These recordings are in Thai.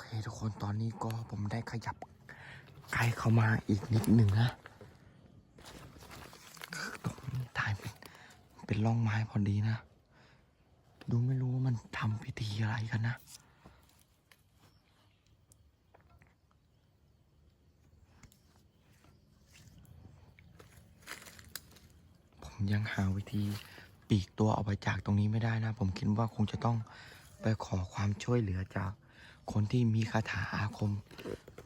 เคทุกคนตอนนี้ก็ผมได้ขยับใกล้เข้ามาอีกนิดหนึ่งนะตรงนี้ถ่ายเป็นเป็นร่องไม้พอดีนะ ดูไม่รู้ว่ามันทำพิธีอะไรกันนะผมยังหาวิธีปีกตัวออกไปจากตรงนี้ไม่ได้นะ ผมคิดว่าคงจะต้องไปขอความช่วยเหลือจาก คนที่มีคาถาอาคม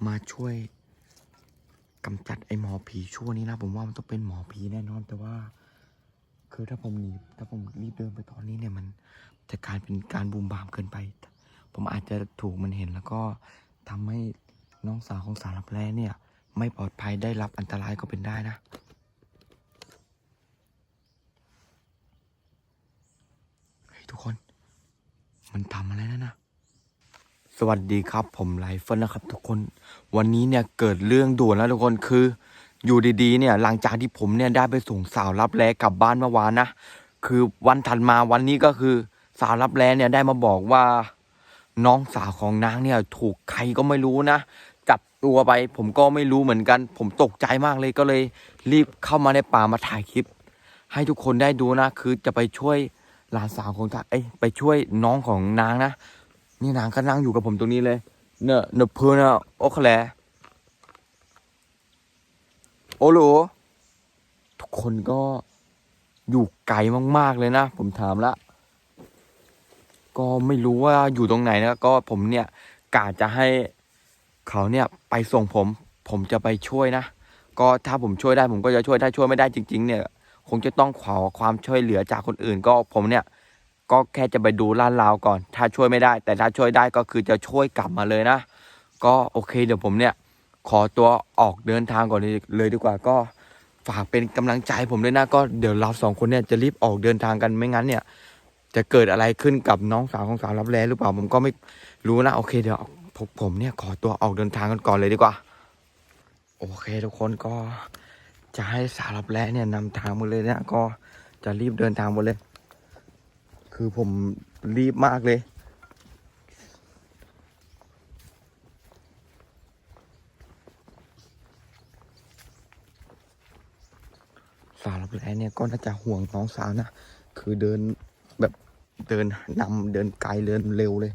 มาช่วยกำจัดไอ้หมอผีชั่วนี้นะ ผมว่ามันต้องเป็นหมอผีแน่นอน แต่ว่า คือถ้าผมหนีถ้าผมรีบเดินไปตอนนี้เนี่ยมันจะกลายเป็นการบูมบามเกินไป ผมอาจจะถูกมันเห็นแล้วก็ทำให้น้องสาวของสารลับแร้เนี่ย ไม่ปลอดภัยได้รับอันตรายก็เป็นได้นะเฮ้ยทุกคน มันทำอะไรนั่นนะ สวัสดีครับผมไลฟ์เฟิลนะครับ ทุกคนวันนี้เนี่ยเกิดเรื่องด่วนแล้วทุกคนคือ อยู่ดีๆเนี่ยหลังจากที่ผมเนี่ยได้ไปส่งสาวรับแลกลับบ้านเมื่อวานนะคือวันถัดมาวันนี้ก็คือสาวรับแลเนี่ยได้มาบอกว่า น้องสาวของนางเนี่ยถูกใครก็ไม่รู้นะจับตัวไป ผมก็ไม่รู้เหมือนกัน ผมตกใจมากเลยก็เลย รีบเข้ามาในป่ามาถ่ายคลิป ให้ทุกคนได้ดูนะ คือจะไปช่วยหลานสาวของตาเอ้ยไปช่วยน้องของนางนะ นี่นางก็นั่งอยู่กับผมตรงนี้เลย เนอะเนอะเพื่อนอะโอเคแลโอโหลทุกคนก็อยู่ไกลมากๆเลยนะ ผมถามละก็ไม่รู้ว่าอยู่ตรงไหนนะก็ผมเนี่ยกาจะให้เขาเนี่ยไปส่งผม ผมจะไปช่วยนะก็ถ้าผมช่วยได้ผมก็จะช่วยถ้าช่วยไม่ได้จริง ๆ เนี่ย คงจะต้องขอความช่วยเหลือจากคนอื่น ก็ผมเนี่ย ก็แค่จะไปดูลาดราวก่อน ถ้าช่วยไม่ได้ แต่ถ้าช่วยได้ก็คือจะช่วยกลับมาเลยนะ ก็โอเคเดี๋ยวผมเนี่ย ขอตัวออกเดินทางก่อนเลยดีกว่าก็ฝากเป็นกำลังใจผมด้วยนะก็เดี๋ยวเราสองคนเนี่ยจะรีบออกเดินทางกันไม่งั้นเนี่ย จะเกิดอะไรขึ้นกับน้องสาวของสาวรับแลหรือเปล่าผมก็ไม่รู้นะโอเคเดี๋ยวผมผมเนี่ยขอตัวออกเดินทางกันก่อนเลยดีกว่า โอเค ทุกคนก็จะให้สาวรับแลเนี่ยนำทางมาเลยเนี่ยก็จะรีบเดินทางมดเลย คือผมรีบมากเลย สาวรับแลเนี่ยก็น่าจะห่วงน้องสาวนะ คือเดินแบบเดินนำเดินไกลเดินเร็วเลย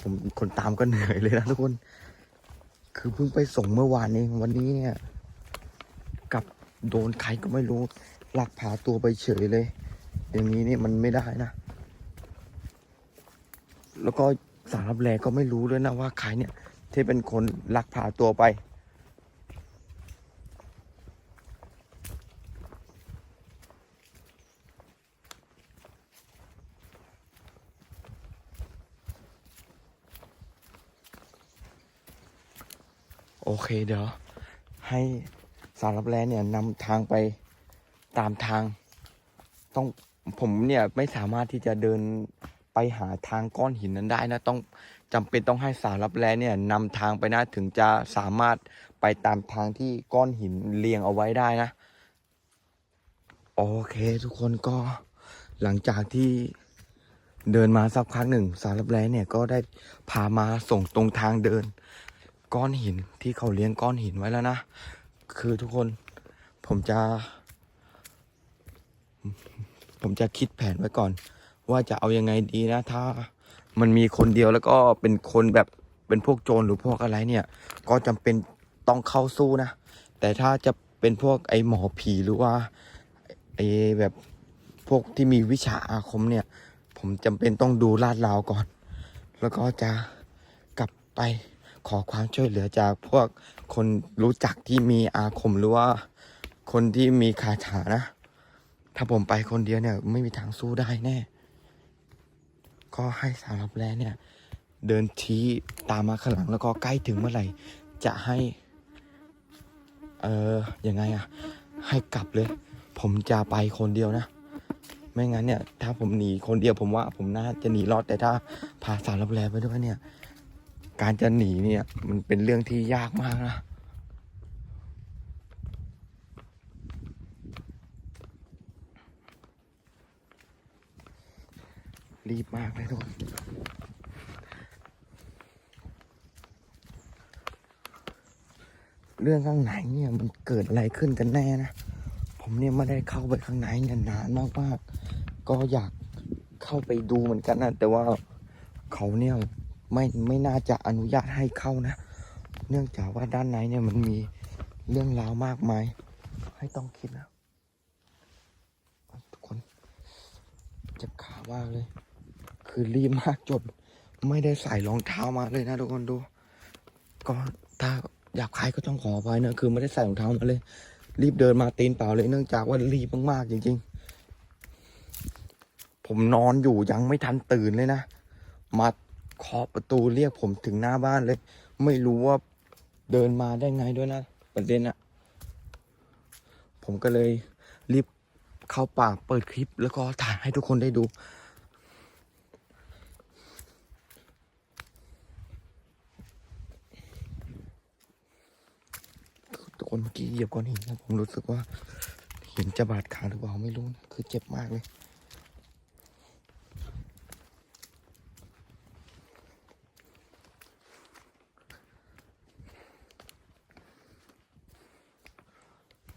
ผมคนตามก็เหนื่อยเลยนะทุกคน คือเพิ่งไปส่งเมื่อวานเองวันนี้เนี่ยกลับโดนใครก็ไม่รู้ลักพาตัวไปเฉยเลย อย่างนี้นี่มันไม่ได้นะ แล้วก็สารรับแลก็ไม่รู้ด้วยนะว่าใครเนี่ย ที่เป็นคนลักพาตัวไป โอเคเดี๋ยว ให้สารรับแลเนี่ยนำทางไปตามทางต้อง ผมเนี่ยไม่สามารถที่จะเดินไปหาทางก้อนหินนั้นได้นะต้องจำเป็นต้องให้สารรับแลเนี่ยนำทางไปนะถึงจะสามารถไปตามทางที่ก้อนหินเรียงเอาไว้ได้นะ โอเคทุกคนก็หลังจากที่เดินมาสักพักหนึ่ง สารรับแลเนี่ยก็ได้พามาส่งตรงทางเดิน ก้อนหินที่เขาเลี้ยงก้อนหินไว้แล้วนะ คือทุกคนผมจะ ผมจะคิดแผนไว้ก่อน ว่าจะเอายังไงดีนะ ถ้ามันมีคนเดียวแล้วก็เป็นคนแบบเป็นพวกโจรหรือพวกอะไรเนี่ย ก็จำเป็นต้องเข้าสู้นะ แต่ถ้าจะเป็นพวกไอหมอผีหรือว่าไอแบบพวกที่มีวิชาอาคมเนี่ย ผมจำเป็นต้องดูลาดราวก่อน แล้วก็จะกลับไปขอความช่วยเหลือจากพวกคนรู้จักที่มีอาคมหรือว่าคนที่มีคาถานะ ถ้าผมไปคนเดียวเนี่ย ไม่มีทางสู้ได้แน่ ก็ให้สารรับแลเนี่ย เดินชี้ตามมาข้างหลังแล้วก็ใกล้ถึงเมื่อไหร่ จะให้ เออยังไงอะให้กลับเลย ผมจะไปคนเดียวนะ ไม่งั้นเนี่ย ถ้าผมหนีคนเดียวผมว่า ผมน่าจะหนีรอดแต่ถ้าพาสารรับแลไปด้วยเนี่ย การจะหนีเนี่ย มันเป็นเรื่องที่ยากมากนะ รีบมากเลยทุกคนเรื่องข้างในเนี่ยมันเกิดอะไรขึ้นกันแน่นะ ผมเนี่ยไม่ได้เข้าไปข้างในนี่นานมากมากก็อยากเข้าไปดูเหมือนกันนะ แต่ว่าเขาเนี่ยไม่ไม่น่าจะอนุญาตให้เข้านะ เนื่องจากว่าด้านในเนี่ยมันมีเรื่องราวมากมาย ให้ต้องคิดนะ ทุกคน เจ็บขามากเลย คือรีบมากจนไม่ได้ใส่รองเท้ามาเลยนะทุกคนดู ก็ถ้าอยากใครก็ต้องขออภัยนะคือไม่ได้ใส่รองเท้ามาเลย รีบเดินมาตีนเปล่าเลยเนื่องจากว่ารีบมากๆจริง ๆ ผมนอนอยู่ยังไม่ทันตื่นเลยนะมาเคาะประตูเรียกผมถึงหน้าบ้านเลย ไม่รู้ว่าเดินมาได้ไงด้วยนะประเด็นอะผมก็เลยรีบเข้าป่าเปิดคลิปแล้วก็ถ่ายให้ทุกคนได้ดู คนเมื่อกี้เหยียบก้อนหินนะผมรู้สึกว่าหินจะบาดขาหรือเปล่าไม่รู้นะคือเจ็บมากเลย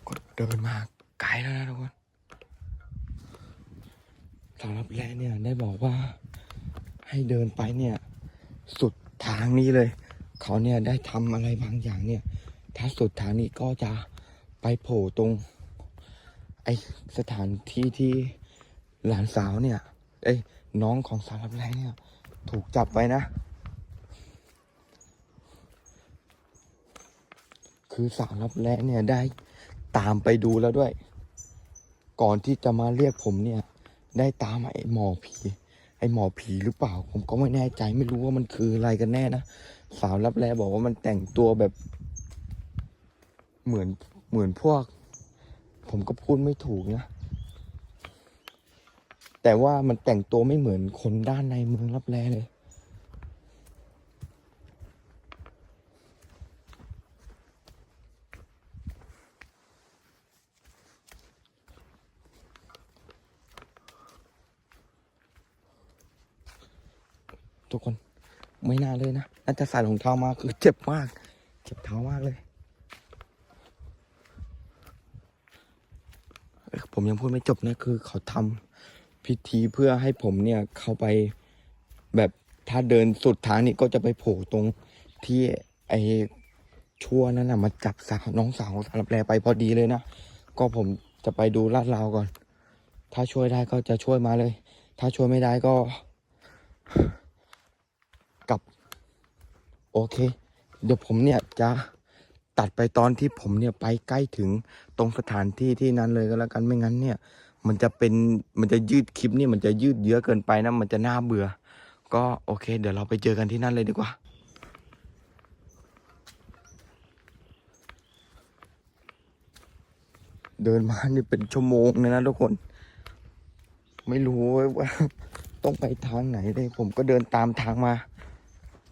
ก็เดินมาไกลแล้วนะทุกคนสำหรับแรกเนี่ยได้บอกว่าให้เดินไปเนี่ย สุดทางนี้เลย เขาเนี่ยได้ทำอะไรบางอย่างเนี่ย ถ้าสุดทางนี้ก็จะไปโผล่ตรง ไอสถานที่ที่หลานสาวเนี่ย เอ้ยน้องของสาวรับแรงเนี่ย ถูกจับไว้นะ คือสาวรับแรงเนี่ยได้ตามไปดูแล้วด้วย ก่อนที่จะมาเรียกผมเนี่ย ได้ตามไอ้หมอผีไอ้หมอผีหรือเปล่า ผมก็ไม่แน่ใจไม่รู้ว่ามันคืออะไรกันแน่นะ สาวรับแลบอกว่ามันแต่งตัวแบบ เหมือนเหมือนพวก ผมก็พูดไม่ถูกนะแต่ว่ามันแต่งตัวไม่เหมือนคนด้านในเมืองรับแลเลย ทุกคนไม่น่าเลยนะน่าจะใส่รองเท้ามาคือเจ็บมาก เจ็บเท้ามากเลยเอ้ย ผมยังพูดไม่จบนะคือเขาทำพิธีเพื่อให้ผมเนี่ยเข้าไปแบบถ้าเดินสุดทางนี่ก็จะไปโผล่ตรงที่ไอชั่วนั่นนะมาจับสาวน้องสาวของสารบแลไปพอดีเลยนะ ก็ผมจะไปดูลาดราวก่อน ถ้าช่วยได้ก็จะช่วยมาเลย ถ้าช่วยไม่ได้ก็กลับ โอเค เดี๋ยวผมเนี่ยจะ ตัดไปตอนที่ผมเนี่ยไปใกล้ถึงตรงสถานที่ที่นั้นเลยก็แล้วกันไม่งั้นเนี่ย มันจะเป็นมันจะยืดคลิปนี่มันจะยืดเยื้อเกินไปนะมันจะน่าเบื่อ ก็โอเค เดี๋ยวเราไปเจอกันที่นั่นเลยดีกว่าเดินมานี่เป็นชั่วโมงเลยนะทุกคน ไม่รู้ว่า ต้องไปทางไหนเลยผมก็เดินตามทางมา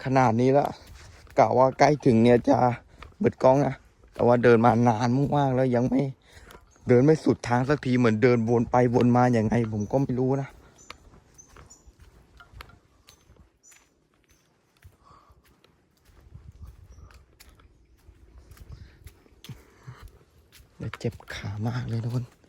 ขนาดนี้แล้วกะว่าใกล้ถึงเนี่ยจะ เบิดกล้องนะแต่ว่าเดินมานานมากๆแล้วยังไม่เดินไม่สุดทางสักทีเหมือนเดินวนไปวนมาอย่างไง ผมก็ไม่รู้นะเจ็บขามากเลยทุกคน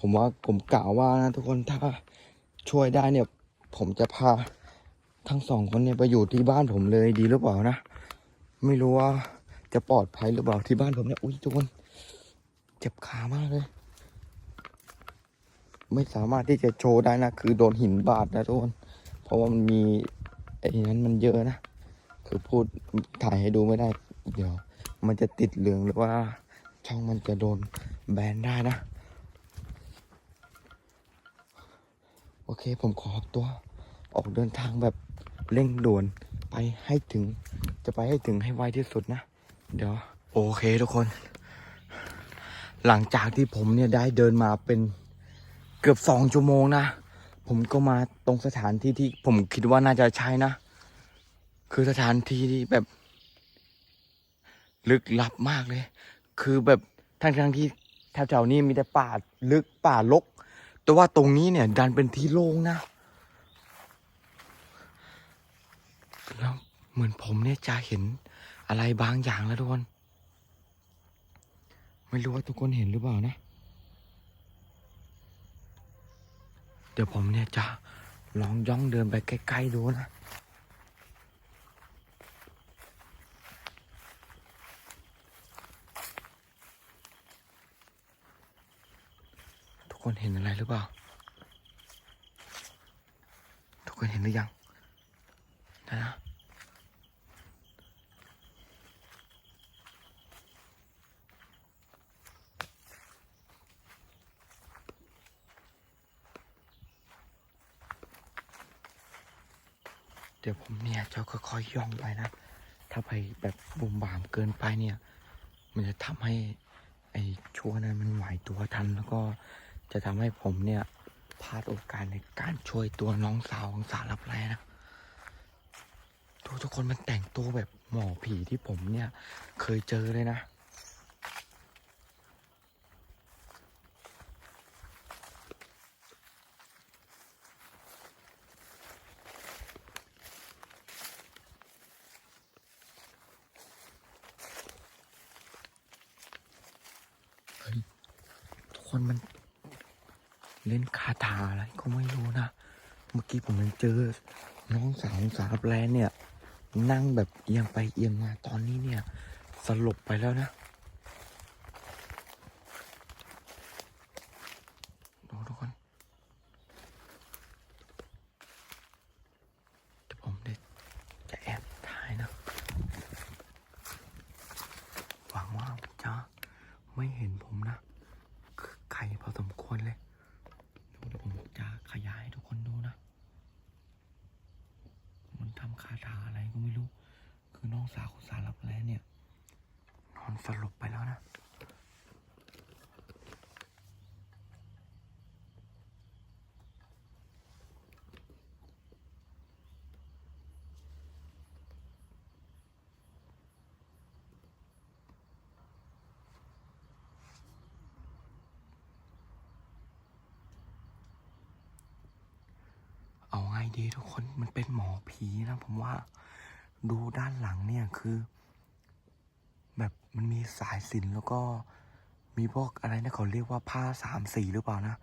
ผมว่าผมกล่าวว่านะทุกคนถ้าช่วยได้เนี่ย ผมจะพาทั้งสองคนเนี่ยไปอยู่ที่บ้านผมเลยดีหรือเปล่านะ ไม่รู้ว่าจะปลอดภัยหรือเปล่าที่บ้านผมเนี่ยอุ้ยทุกคนเจ็บขามากเลย ไม่สามารถที่จะโชว์ได้นะคือโดนหินบาดนะทุกคนเพราะว่ามันมีไอ้นั้นมันเยอะนะคือพูดถ่ายให้ดูไม่ได้ เดี๋ยว มันจะติดเหลืองหรือว่าช่องมันจะโดนแบนได้นะ โอเค ผมขอตัวออกเดินทางแบบเร่งด่วนไปให้ถึง จะไปให้ถึงให้ไวที่สุดนะ เดี๋ยว โอเคทุกคน หลังจากที่ผมเนี่ยได้เดินมาเป็นเกือบสองชั่วโมงนะ ผมก็มาตรงสถานที่ที่ผมคิดว่าน่าจะใช่นะ คือสถานที่ที่แบบ ลึกลับมากเลย คือแบบทั้งทั้งที่แถวๆนี้มีแต่ป่าลึกป่ารก แต่ว่าตรงนี้เนี่ย ดันเป็นที่โล่งนะ แล้วเหมือนผมเนี่ยจะเห็นอะไรบางอย่างแล้วทุกคน ไม่รู้ว่าทุกคนเห็นหรือเปล่านะ เดี๋ยวผมเนี่ยจะลองย่องเดินไปใกล้ๆดูนะ คนเห็นอะไรหรือเปล่า ทุกคนเห็นหรือยังนะนะเดี๋ยวผมเนี่ยจะค่อยๆย่องไปนะ ถ้าไปแบบบุมบามเกินไปเนี่ย มันจะทำให้ไอ้ชั่วนั้นมันไหวตัวทันแล้วก็ จะทำให้ผมเนี่ยพลาดโอกาสในการช่วยตัวน้องสาวของสารลับแร้นะทุกทุกคนมันแต่งตัวแบบหมอผีที่ผมเนี่ย เคยเจอเลยนะ เฮ้ยทุกคนมันเล่นคาถาอะไรก็ไม่รู้นะ เมื่อ กี้ผมยังเจอ น้องสาวของสารแปลเนี่ย นั่งแบบเอียงไปเอียงมาตอนนี้เนี่ย สลบไปแล้วนะ ดูทุกคน เดี๋ยวผมได้จะแอบถ่ายนะ หวังว่าจะไม่เห็นผมนะ คือไกลพอสมควรเลยเดี๋ยวผมจะขยายให้ทุกคนดูนะ มันทำ คาถาอะไรก็ไม่รู้ คือน้องสาวขุนสารลับแร้เนี่ย นอนสลบไปแล้วนะ เอาไง ดีทุกคนมันเป็นหมอผีนะผมว่า ดูด้านหลังเนี่ยคือ แบบมันมีสายสินแล้วก็มีพวกอะไรนะเขาเรียกว่าผ้าสามสีหรือเปล่านะ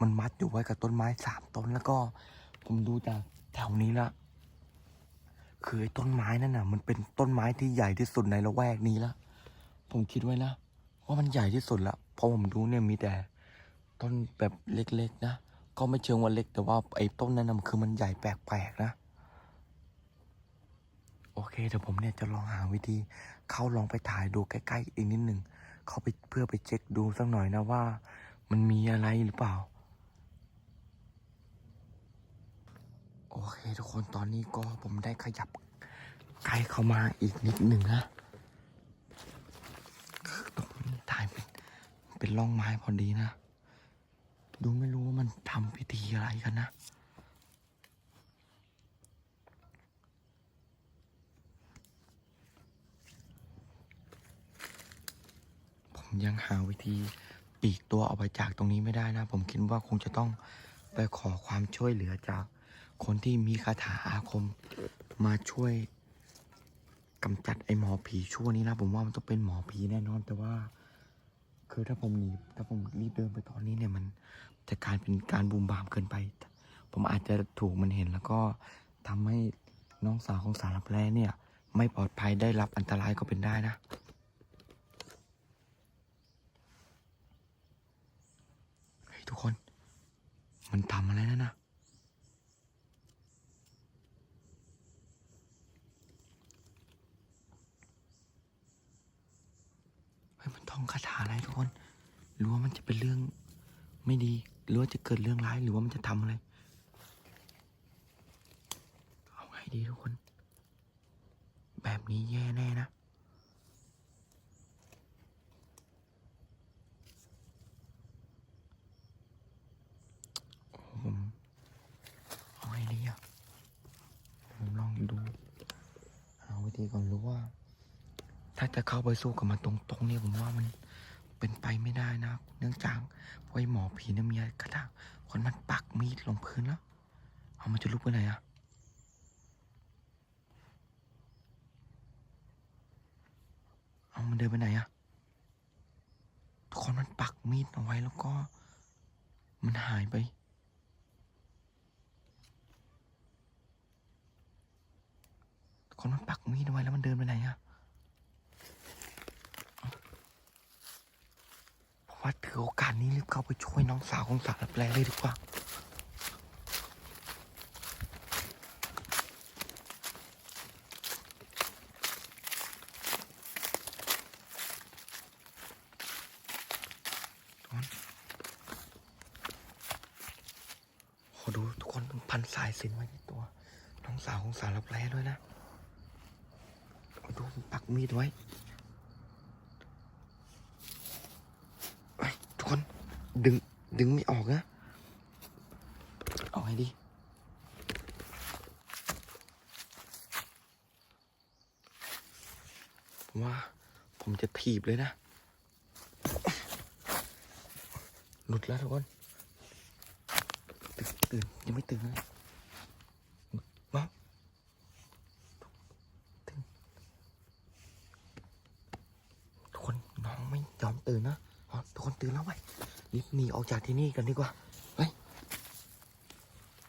มันมัดอยู่ไว้กับต้นไม้สามต้นแล้วก็ผมดูจากแถวนี้ละคือไอ้ต้นไม้นั่นน่ะ มันเป็นต้นไม้ที่ใหญ่ที่สุดในละแวกนี้ละผมคิดไว้นะว่ามันใหญ่ที่สุดละเพราะผมดูเนี่ยมีแต่ต้นแบบเล็กๆนะ ก็ไม่เชิงว่าเล็กแต่ว่าไอ้ต้นนั้นนะมันคือมันใหญ่แปลกๆนะ โอเคเดี๋ยวผมเนี่ยจะลองหาวิธี เข้าลองไปถ่ายดูใกล้ๆอีกนิดหนึ่งเข้าไปเพื่อไปเช็คดูสักหน่อยนะว่า มันมีอะไรหรือเปล่า โอเค ทุกคนตอนนี้ก็ผมได้ขยับใกล้เข้ามาอีกนิดหนึ่งนะคือตรงนี้ถ่ายเป็นเป็นร่องไม้พอดีนะ ดูไม่รู้ว่ามันทำพิธีอะไรกันนะผมยังหาวิธีปีกตัวออกไปจากตรงนี้ไม่ได้นะ ผมคิดว่าคงจะต้องไปขอความช่วยเหลือจากคนที่มีคาถาอาคมมาช่วยกำจัดไอ้หมอผีชั่วนี้นะผมว่ามันต้องเป็นหมอผีแน่นอนแต่ว่า คือถ้าผมหนีถ้าผมรีบเดินไปตอนนี้เนี่ยมัน จะการเป็นการบูมบามเกินไป ผมอาจจะถูกมันเห็นแล้วก็ทำให้น้องสาวของสารแพร่เนี่ย ไม่ปลอดภัยได้รับอันตรายก็เป็นได้นะเฮ้ยทุกคน มันทำอะไรนั่นนะเฮ้ยมันท่องคาถาอะไรทุกคนรือว่ามันจะเป็นเรื่องไม่ดี หรือว่าจะเกิดเรื่องร้ายหรือว่ามันจะทำอะไร เอาไงดีทุกคน แบบนี้แย่แน่นะผมเอาไงดีอะผมลองดูหาวิธีก่อนรู้ว่า ถ้าจะเข้าไปสู้กับมันตรงๆเนี่ยผมว่ามัน เป็นไปไม่ได้นะ เนื่องจากพวกไอ้หมอผีเนี่ยมีกระถางคนมันปักมีดลงพื้นแล้ว เอามันจะลุกไปไหนอะเอามันเดินไปไหนอะทุกคนมันปักมีดเอาไว้แล้วก็ มันหายไปคนมันปักมีดเอาไว้แล้วมันเดินไปไหนอะเอ้าผม ว่าถือโอกาสนี้รีบเข้าไปช่วยน้องสาวของสารแปลเลยดีกว่าขอดูทุกคนพันสายสินไว้ที่ตัว น้องสาวของสารแปรด้วยนะขอดูปักมีดไว้เอ้ยทุกคน ดึง ดึงไม่ออกนะ เอาไงดีผมว่า ผมจะถีบเลยนะ หลุดแล้วทุกคน ตื่นตื่นยังไม่ตื่นเลยมาตื่นทุกคนน้องไม่ยอมตื่นนะทุกคนตื่นแล้วไป รีบหนีออกจากที่นี่กันดีกว่าไป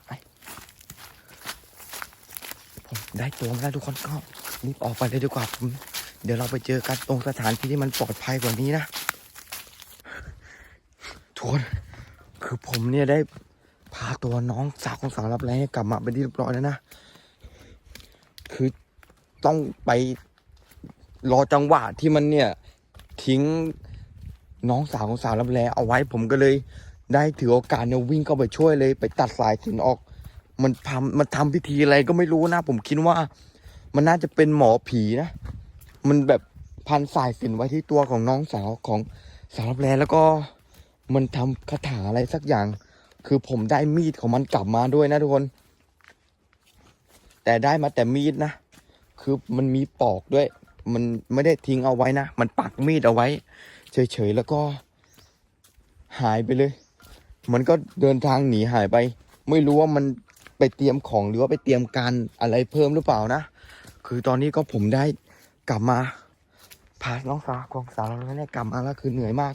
ไปผมได้ตัวมาแล้วทุกคนก็รีบออกไปเลยดีกว่าผมเดี๋ยวเราไปเจอกันตรงสถานที่ที่มันปลอดภัยกว่านี้นะทุกคนคือผมเนี่ยได้พาตัวน้องสาวของสาวรับแรงกลับมาเป็นที่เรียบร้อยแล้วนะ คือต้องไปรอจังหวะที่มันเนี่ยทิ้ง น้องสาวของสาวรับแรงเอาไว้ผมก็เลย ได้ถือโอกาสเนี่ยวิ่งเข้าไปช่วยเลย ไปตัดสายสินออก มันทำมันทำพิธีอะไรก็ไม่รู้นะ ผมคิดว่า มันน่าจะเป็นหมอผีนะมันแบบพันสายสินไว้ที่ตัวของน้องสาวของสาวรับแรงแล้วก็มันทำคาถาอะไรสักอย่าง คือผมได้มีดของมันกลับมาด้วยนะทุกคน แต่ได้มาแต่มีดนะ คือมันมีปอกด้วย มันไม่ได้ทิ้งเอาไว้นะ มันปักมีดเอาไว้ เฉยๆแล้วก็หายไปเลย มันก็เดินทางหนีหายไป ไม่รู้ว่ามันไปเตรียมของหรือว่าไปเตรียมการอะไรเพิ่มหรือเปล่านะ คือตอนนี้ก็ผมได้กลับมาพาน้องสาวของสาวเราเนี่ยกลับมาแล้วคือเหนื่อยมาก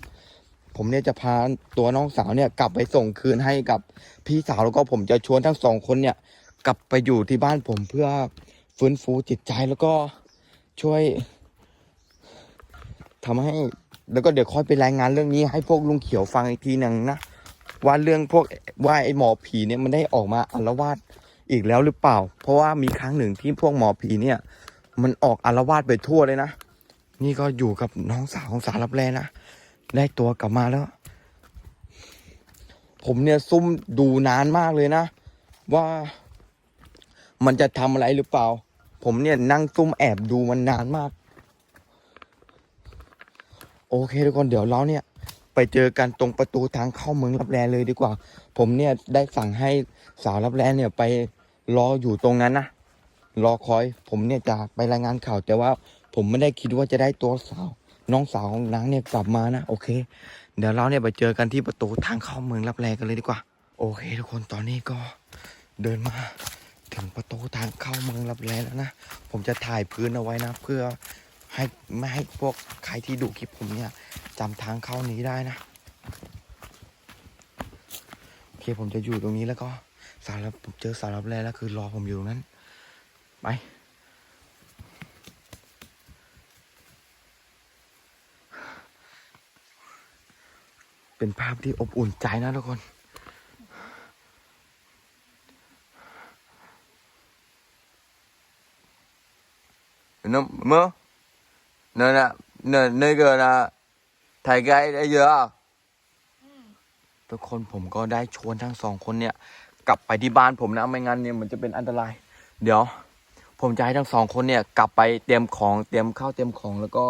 ผมเนี่ยจะพาตัวน้องสาวเนี่ยกลับไปส่งคืนให้กับพี่สาวแล้วก็ผมจะชวนทั้งสองคนเนี่ย กลับไปอยู่ที่บ้านผมเพื่อฟื้นฟูจิตใจแล้วก็ช่วยทำให้ แล้วก็เดี๋ยวค่อยไปรายงานเรื่องนี้ให้พวกลุงเขียวฟังอีกทีหนึ่งนะว่าเรื่องพวกว่าไอ้หมอผีเนี่ยมันได้ออกมาอาละวาดอีกแล้วหรือเปล่า เพราะว่ามีครั้งหนึ่งที่พวกหมอผีเนี่ย มันออกอาละวาดไปทั่วเลยนะ นี่ก็อยู่กับน้องสาวของสารับแลนะได้ตัวกลับมาแล้ว ผมเนี่ยซุ่มดูนานมากเลยนะ ว่ามันจะทำอะไรหรือเปล่า ผมเนี่ยนั่งซุ่มแอบดูมันนานมาก โอเคทุกคนเดี๋ยวเราเนี่ยไปเจอกันตรงประตูทางเข้าเมืองรับแลเลยดีกว่า ผมเนี่ยได้สั่งให้สาวรับแลเนี่ยไปรออยู่ตรงนั้นนะรอคอยผมเนี่ยจะไปรายงานข่าว แต่ว่าผมไม่ได้คิดว่าจะได้ตัวสาว น้องสาวของนางเนี่ยกลับมานะโอเค เดี๋ยวเราเนี่ยไปเจอกันที่ประตูทางเข้าเมืองรับแลกันเลยดีกว่า โอเค ทุกคนตอนนี้ก็เดินมาถึงประตูทางเข้าเมืองรับแลแล้วนะผมจะถ่ายพื้นเอาไว้นะ เพื่อ ให้ไม่ให้พวกใครที่ดูคลิปผมเนี่ยจำทางเข้านี้ได้นะโอเคผมจะอยู่ตรงนี้แล้วก็สารบผมเจอสารรับแลแล้วคือรอผมอยู่ตรงนั้น ไป เป็นภาพที่อบอุ่นใจนะทุกคน那么，那那那那个呢？ ถ่ายใกล้ได้เยอะทุกคนผมก็ได้ชวนทั้งสองคนเนี่ย กลับไปที่บ้านผมนะไม่งั้นเนี่ยมันจะเป็นอันตราย เดี๋ยว ผมจะให้ทั้งสองคนเนี่ย กลับไปเตรียมของเตรียมข้าวเตรียมของแล้วก็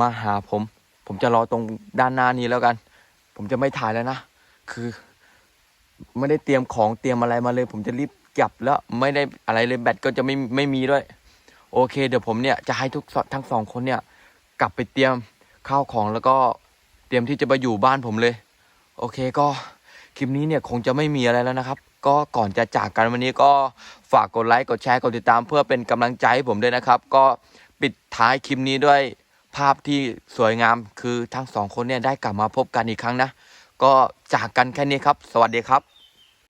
มาหาผม ผมจะรอตรงด้านหน้านี้แล้วกัน ผมจะไม่ถ่ายแล้วนะคือ ไม่ได้เตรียมของเตรียมอะไรมาเลย ผมจะรีบกลับแล้วไม่ได้อะไรเลยแบตก็จะไม่ไม่มีด้วย โอเค เดี๋ยวผมเนี่ยจะให้ทุกทั้งสองคนเนี่ย กลับไปเตรียมข้าวของแล้วก็เตรียมที่จะไปอยู่บ้านผมเลย โอเคก็คลิปนี้เนี่ยคงจะไม่มีอะไรแล้วนะครับ ก็ก่อนจะจากกันวันนี้ก็ฝากกดไลค์กดแชร์กดติดตาม เพื่อเป็นกำลังใจให้ผมด้วยนะครับ ก็ปิดท้ายคลิปนี้ด้วยภาพที่สวยงามคือทั้งสองคนเนี่ยได้กลับมาพบกันอีกครั้งนะ ก็จากกันแค่นี้ครับ สวัสดีครับ